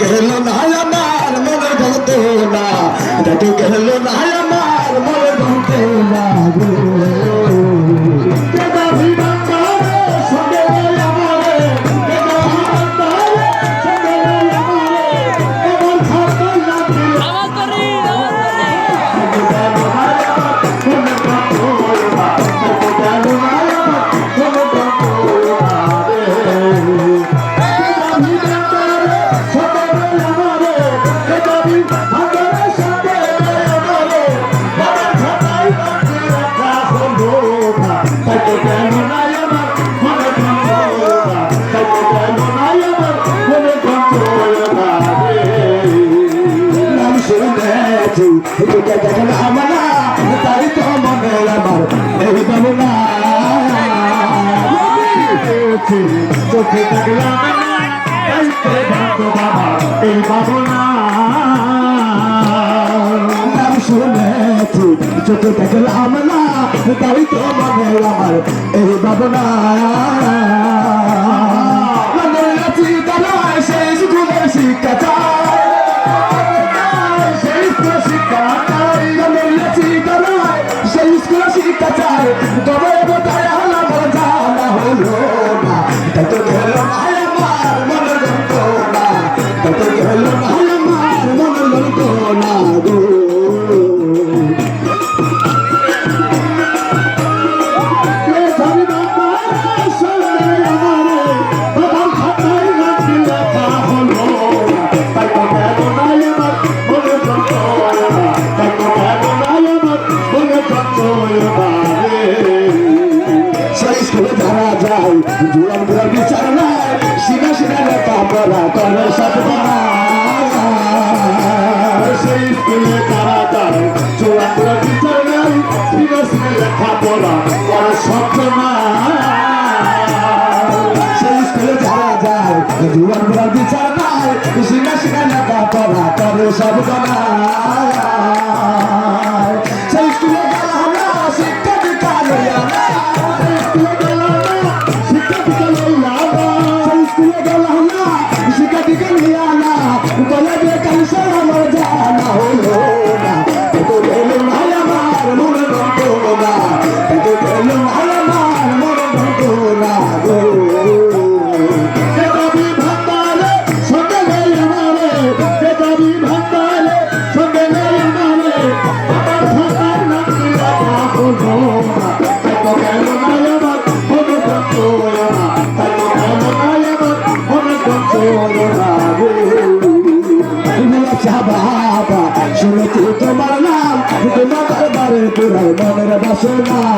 গেল না আমার মনে বলতো না। গেল না এদিকে দেখেন আমলা তাই তো মনের আমার এই বাবুলা চোখে থাকলাম এই বাবুলা নাম শুনেছি, চোখে দেখলাম না, তাই তো মনের আমার এই বাবুলা শিক্ষা চায় শিক্ষা চাই। শিক্ষা চাই। করো সেই স্কুলে তারা তার চূড়ান্ত বিচার নাই, ফিরোজকে লেখাপড়া করো স্বপ্ন সেই স্কুলে তারা যায় চূড়ান্ত বিচার সব জানা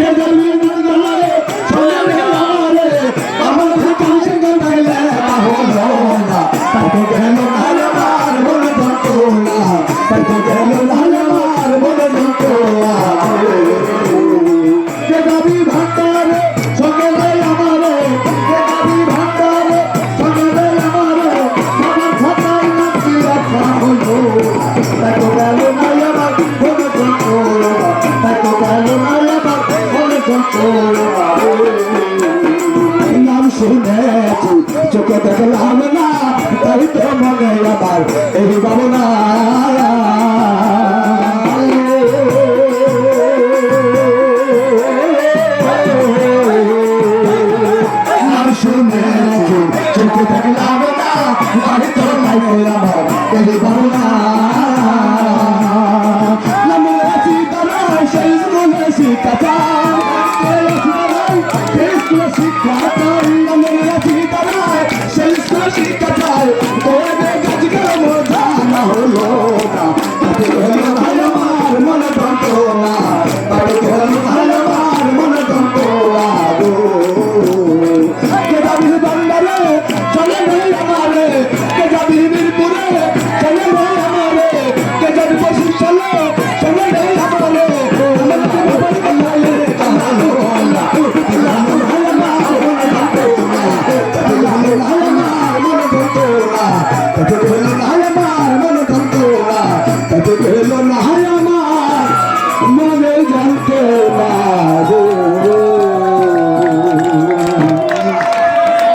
Yeah. চিনেছি চোখে দেখলাম না তাই তো মনে আমার এই ভাবনা। শুনেছি চোখে দেখলাম